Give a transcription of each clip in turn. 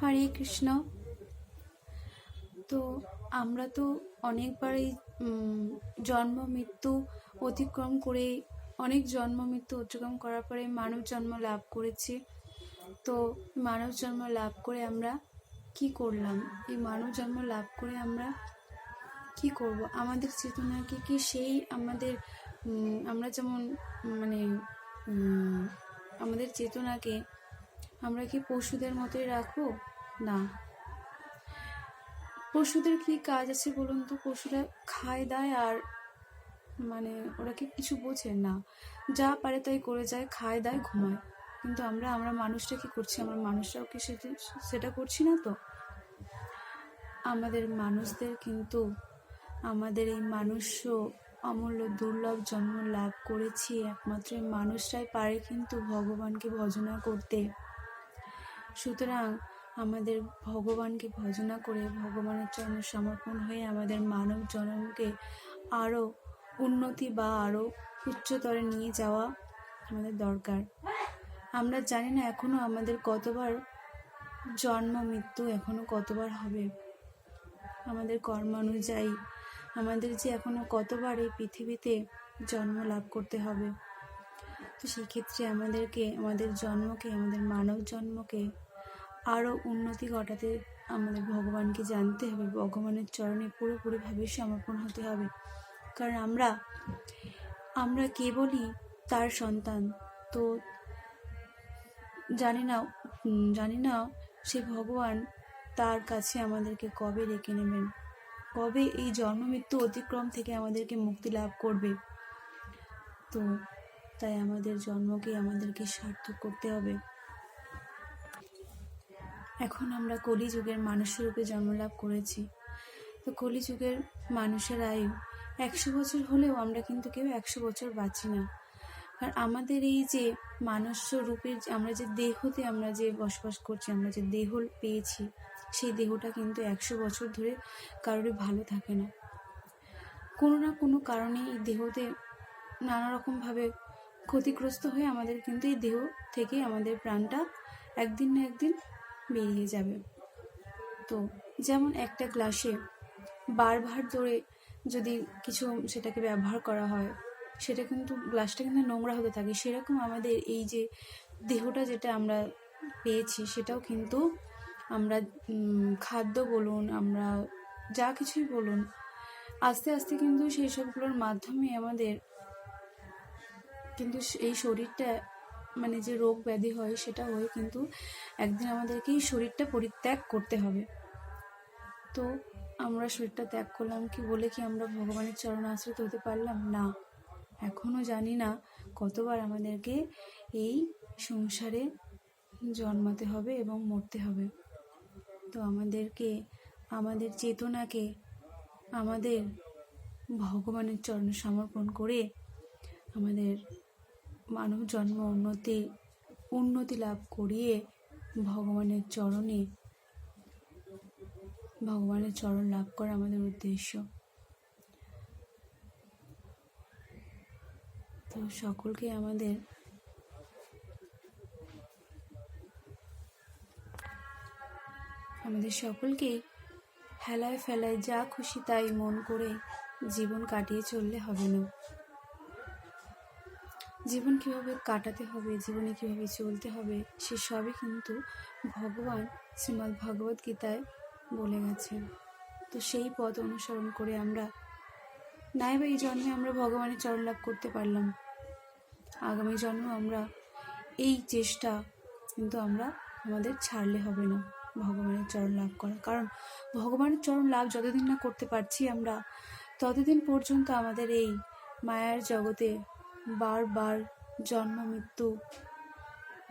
হরে কৃষ্ণ। তো আমরা তো অনেকবারই জন্ম, মৃত্যু অতিক্রম করে, অনেক জন্ম, মৃত্যু অতিক্রম করার পরে মানব জন্ম লাভ করেছি। তো মানব জন্ম লাভ করে আমরা কি করলাম? এই মানব জন্ম লাভ করে আমরা কি করব? আমাদের চেতনাকে কি সেই আমাদের আমরা যেমন মানে আমাদের চেতনাকে আমরা কি পশুদের মতোই রাখব? না। পশুদের কি কাজ আছে বলুন তো? পশুরা খায়, দায় আর মানে ওরা কি কিছু বোঝে? না। যা পারে তাই করে যায়, খায়, দায়, ঘুমায়। কিন্তু আমরা আমরা মানুষটা কি করছি? আমরা মানুষরাও কি সেটা করছি না তো? আমাদের মানুষদের কিন্তু, আমাদের এই মানুষ্য অমূল্য দুর্লভ জন্ম লাভ করেছি। একমাত্র মানুষরাই পারে কিন্তু ভগবানকে ভজনা করতে। সুতরাং আমাদের ভগবানকে ভজনা করে ভগবানের চরণে সমর্পণ হয়ে আমাদের মানব জন্মকে আরও উন্নতি বা আরও উচ্চতরে নিয়ে যাওয়া আমাদের দরকার। আমরা জানি না এখনও আমাদের কতবার জন্ম, মৃত্যু এখনও কতবার হবে। আমাদের কর্মানুযায়ী আমাদের যে এখনও কতবার এই পৃথিবীতে জন্ম লাভ করতে হবে। তো সেক্ষেত্রে আমাদেরকে, আমাদের জন্মকে, আমাদের মানব জন্মকে আরও উন্নতি ঘটাতে আমাদের ভগবানকে জানতে হবে, ভগবানের চরণে পুরোপুরিভাবে সমর্পণ হতে হবে। কারণ আমরা আমরা কেবলই তার সন্তান। তো জানি না জানি না সে ভগবান তার কাছে আমাদেরকে কবে রেখে নেবেন। কবে এই জন্ম মৃত্যু অতিক্রম থেকে আমাদেরকে মুক্তি লাভ করবে। তো তাই আমাদের জন্মকে আমাদেরকে সার্থক করতে হবে। এখন আমরা কলিযুগের মানুষের রূপে জন্মলাভ করেছি। তো কলিযুগের মানুষের আয়ু একশো বছর হলেও আমরা কিন্তু কেউ একশো বছর বাঁচি না। আর আমাদের এই যে মানুষ্য রূপের আমরা যে দেহতে আমরা যে বসবাস করছি, আমরা যে দেহ পেয়েছি, সেই দেহটা কিন্তু একশো বছর ধরে কারোরই ভালো থাকে না। কোনো না কোনো কারণে এই দেহতে নানা রকমভাবে ক্ষতিগ্রস্ত হয়ে আমাদের কিন্তু এই দেহ থেকে আমাদের প্রাণটা একদিন না একদিন বেরিয়ে যাবে। তো যেমন একটা গ্লাসে বারবার ধরে যদি কিছু সেটাকে ব্যবহার করা হয়, সেটা কিন্তু গ্লাসটা কিন্তু নোংরা হতে থাকে। সেরকম আমাদের এই যে দেহটা যেটা আমরা পেয়েছি, সেটাও কিন্তু আমরা খাদ্য বলুন, আমরা যা কিছুই বলুন, আস্তে আস্তে কিন্তু সেই সবগুলোর মাধ্যমে আমাদের কিন্তু এই শরীরটা মানে যে রোগ ব্যাধি হয় সেটা হয়ে, কিন্তু একদিন আমাদেরকে এই শরীরটা পরিত্যাগ করতে হবে। তো আমরা শরীরটা ত্যাগ করলাম, কি বলে কি আমরা ভগবানের চরণ আশ্রিত হতে পারলাম? না। এখনও জানি না কতবার আমাদেরকে এই সংসারে জন্মাতে হবে এবং মরতে হবে। তো আমাদেরকে, আমাদের চেতনাকে, আমাদের ভগবানের চরণে সমর্পণ করে আমাদের মানব জন্ম উন্নতি উন্নতি লাভ করিয়ে ভগবানের চরণে, ভগবানের চরণ লাভ করা আমাদের উদ্দেশ্য। তো সকলকে আমাদের আমাদের সকলকেই হেলায় ফেলায় যা খুশি তাই মন করে জীবন কাটিয়ে চললে হবে না। জীবন কীভাবে কাটাতে হবে, জীবনে কীভাবে চলতে হবে, সে সবই কিন্তু ভগবান শ্রীমদ্ ভগবত গীতায় বলে গেছেন। তো সেই পথ অনুসরণ করে আমরা নাই বা এই জন্মে আমরা ভগবানের চরণ লাভ করতে পারলাম। আগামী জন্ম আমরা এই চেষ্টা কিন্তু আমরা আমাদের ছাড়লে হবে না, ভগবানের চরণ লাভ করা। কারণ ভগবানের চরণ লাভ যতদিন না করতে পারছি আমরা, ততদিন পর্যন্ত আমাদের এই মায়ার জগতে বারবার জন্ম মৃত্যু,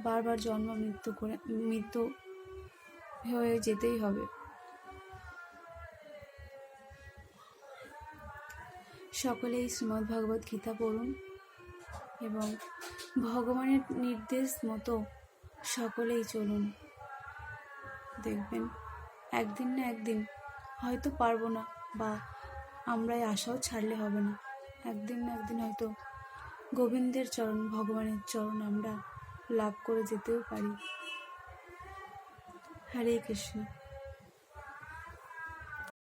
বারবার জন্ম মৃত্যু করে, মৃত্যু হয়ে যেতেই হবে। সকলেই শ্রীমদ্ ভগবত গীতা পড়ুন এবং ভগবানের নির্দেশ মতো সকলেই চলুন। দেখবেন, একদিন না একদিন হয়তো পারব না বা আমরা আশাও ছাড়লে হবে না। একদিন না একদিন হয়তো গোবিন্দের চরণ ভগবানের চরণ আমরা লাভ করে যেতেও পারি। হরে কৃষ্ণ।